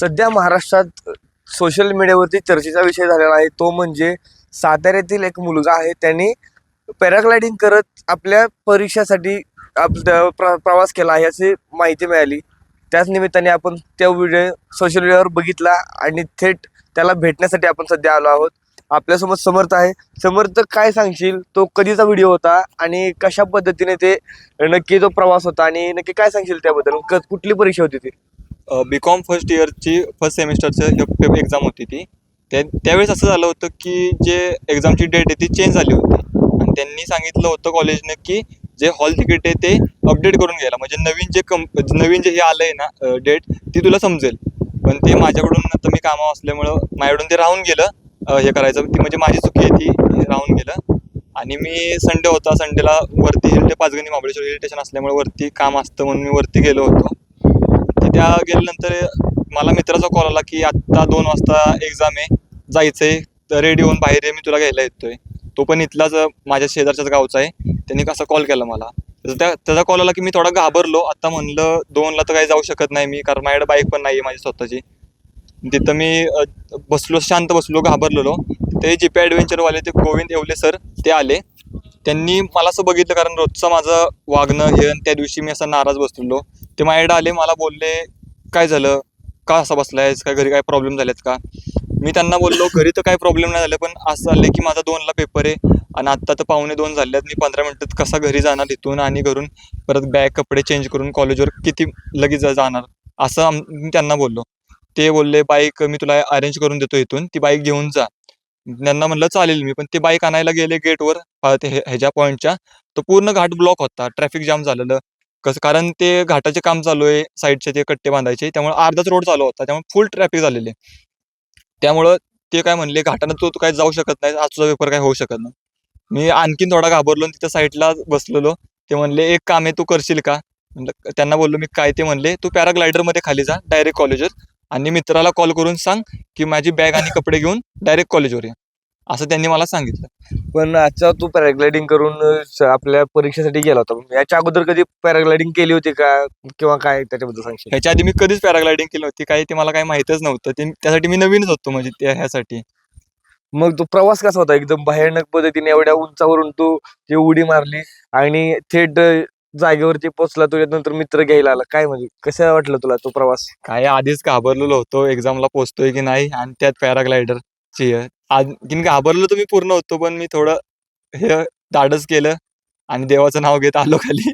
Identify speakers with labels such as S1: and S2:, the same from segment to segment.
S1: सध्या महाराष्ट्रात सोशल मीडियावरती चर्चेचा विषय झालेला आहे. तो म्हणजे साताऱ्यातील एक मुलगा आहे. त्यांनी पॅराग्लायडिंग करत आपल्या परीक्षासाठी आपलं प्र प्रवास केला आहे अशी माहिती मिळाली. त्याच निमित्ताने आपण त्या व्हिडिओ सोशल मीडियावर बघितला आणि थेट त्याला भेटण्यासाठी आपण सध्या आलो आहोत. आपल्यासोबत समर्थ आहे. समर्थ काय सांगशील? तो कधीचा व्हिडिओ होता आणि कशा पद्धतीने ते नक्की तो प्रवास होता आणि नक्की काय सांगशील त्याबद्दल? क- कुठली परीक्षा होती ती?
S2: बी कॉम फर्स्ट इयरची फर्स्ट सेमिस्टरचं एक्झाम होती ती. त्या त्यावेळेस असं झालं होतं की जे एक्झामची डेट आहे ती चेंज झाली होती. आणि त्यांनी सांगितलं होतं कॉलेजनं की जे हॉल तिकीट आहे ते अपडेट करून घ्यायला. म्हणजे नवीन जे कम नवीन जे हे आलं आहे ना डेट ती तुला समजेल. पण ते माझ्याकडून तर मी कामावर असल्यामुळं माझ्याकडून ते राहून गेलं. हे करायचं. ती म्हणजे माझी चुकी आहे ती राहून गेलं. आणि मी संडे होता. संडेला वरती hill Panchgani Mahabaleshwar hill station असल्यामुळे वरती काम असतं म्हणून मी वरती गेलो होतो. त्या गेल्यानंतर मला मित्राचा कॉल आला की आत्ता दोन वाजता एक्झाम आहे जायचंय तर रेडी होऊन बाहेर आहे मी तुला घ्यायला येतोय. तो पण इथलाच माझ्या शेजारच्याच गावचा आहे. त्यांनी कसा कॉल केला मला. तर त्या त्याचा कॉल आला की मी थोडा घाबरलो. आता म्हणलं दोनला तर काही जाऊ शकत नाही मी कारण माझ्याकडे बाईक पण नाही आहे माझी स्वतःची. तिथं मी बसलो शांत बसलो घाबरलेलो. ते जी पी ॲडव्हेंचरवाले ते गोविंद येवले सर ते आले. त्यांनी मला असं बघितलं कारण रोजचं माझं वागणं हे त्या दिवशी मी असं नाराज बसलेलो. ते माझ्याकडे आले मला बोलले काय झालं? का असा बसलायस? काय घरी काय प्रॉब्लेम झालेत का? मी त्यांना बोललो घरी तर काही प्रॉब्लेम नाही झाले पण असं झालं की माझा दोनला पेपर आहे आणि आत्ता तर पावणे दोन झाले आहेत. मी पंधरा मिनटात कसा घरी जाणार इथून आणि घरून? परत बॅग कपडे चेंज करून कॉलेजवर किती लगेच जाणार? असं मी त्यांना बोललो. ते बोलले बाईक मी तुला अरेंज करून देतो इथून. ती बाईक घेऊन जा. त्यांना म्हणलं चालेल मी. पण ते बाईक आणायला गेले गेटवर ते ह्याच्या पॉईंटच्या तर पूर्ण घाट ब्लॉक होता. ट्रॅफिक जाम झालेलं. कसं कारण ते घाटाचे काम चालू आहे साईडचे ते कट्टे बांधायचे त्यामुळे अर्धाच रोड चालू होता त्यामुळे फुल ट्रॅफिक झालेले त्यामुळं ते काय म्हणले घाटानं तो तू काय जाऊ शकत नाही आज तुझा पेपर काय होऊ शकत नाही. मी आणखीन थोडा घाबरलो आणि तिथं साईडला बसलेलो ते म्हणले एक काम आहे तू करशील का? म्हणलं त्यांना बोललो मी काय? ते म्हणले तू पॅराग्लायडरमध्ये खाली जा डायरेक्ट कॉलेजवर आणि मित्राला कॉल करून सांग की माझी बॅग आणि कपडे घेऊन डायरेक्ट कॉलेजवर या. असं त्यांनी मला सांगितलं.
S1: पण आजचा तू पॅराग्लायडिंग करून स- आपल्या परीक्षेसाठी गेला होता. याच्या अगोदर कधी पॅराग्लायडिंग केली होती का? किंवा काय त्याच्याबद्दल सांगशील?
S2: ह्याच्या आधी मी कधीच पॅराग्लायडिंग केली होती काही ते मला काही माहीतच नव्हतं. ते त्यासाठी मी नवीनच होतो म्हणजे त्या ह्यासाठी.
S1: मग तो प्रवास कसा होता? एकदम भयानक पद्धतीने एवढ्या उंचावरून तू ती उडी मारली आणि थेट अ, जागेवरती पोहोचला. तुझ्या नंतर मित्र घ्यायला आला. काय म्हणजे कसं वाटलं तुला तो प्रवास?
S2: काय आधीच घाबरलेलो होतो. एक्झामला पोहोचतोय की नाही? आणि त्यात पॅराग्लायडरची आणखीन घाबरलो तर मी पूर्ण होतो पण मी थोडं हे धाडस केलं आणि देवाचं नाव घेत आलो खाली.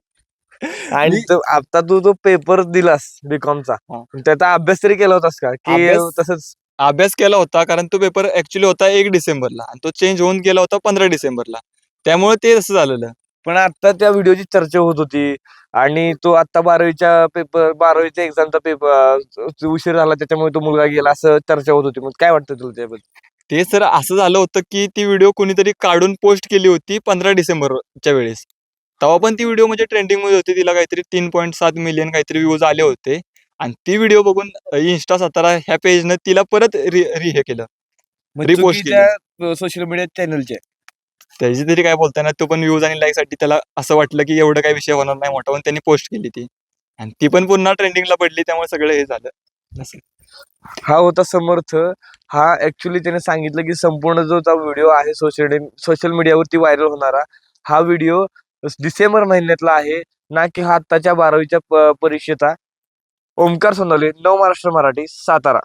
S1: आणि तो- आता तू तो पेपर दिलास बीकॉमचा
S2: हा.
S1: त्याचा अभ्यास तरी केला होतास का? की
S2: अभ्यास-
S1: तसंच
S2: अभ्यास केला होता कारण तो पेपर ऍक्च्युली होता एक डिसेंबरला आणि तो चेंज होऊन गेला होता पंधरा डिसेंबरला. त्यामुळे ते तसं झालेलं.
S1: पण आता त्या व्हिडिओची चर्चा होत होती. आणि तो आता बारावीच्या पेपर बारावीच्या एक्झामचा पेपर उशीर झाला त्याच्यामुळे तो मुलगा गेला असं चर्चा होत होती. मग काय वाटतं तुला त्याबद्दल?
S2: ते सर असं झालं होतं की ती व्हिडिओ कोणीतरी काढून पोस्ट केली होती पंधरा डिसेंबरच्या वेळेस. तेव्हा पण ती व्हिडिओ म्हणजे ट्रेंडिंगमध्ये होती. तिला काहीतरी तीन पॉईंट सात मिलियन काहीतरी व्ह्यूज आले होते. आणि ती व्हिडिओ बघून इन्स्टा सातारा ह्या पेजनं तिला परत रि रि- हे केलं. Repost
S1: सोशल मीडिया चॅनलचे.
S2: त्याची तरी काय बोलताना तो पण व्ह्यूज आणि लाईकसाठी त्याला असं वाटलं की एवढं काही विषय होणार नाही मोठा पण त्यांनी पोस्ट केली ती. आणि ती पण पुन्हा ट्रेंडिंगला पडली त्यामुळे सगळं हे झालं.
S1: हा होता समर्थ. हा ऍक्च्युली त्याने सांगितलं की संपूर्ण जो व्हिडिओ आहे सोशल सोशल मीडियावरती व्हायरल होणारा हा व्हिडिओ डिसेंबर महिन्यातला आहे ना की हा आत्ताच्या बारावीच्या परीक्षेचा. ओमकार सोनवले नव महाराष्ट्र मराठी सातारा.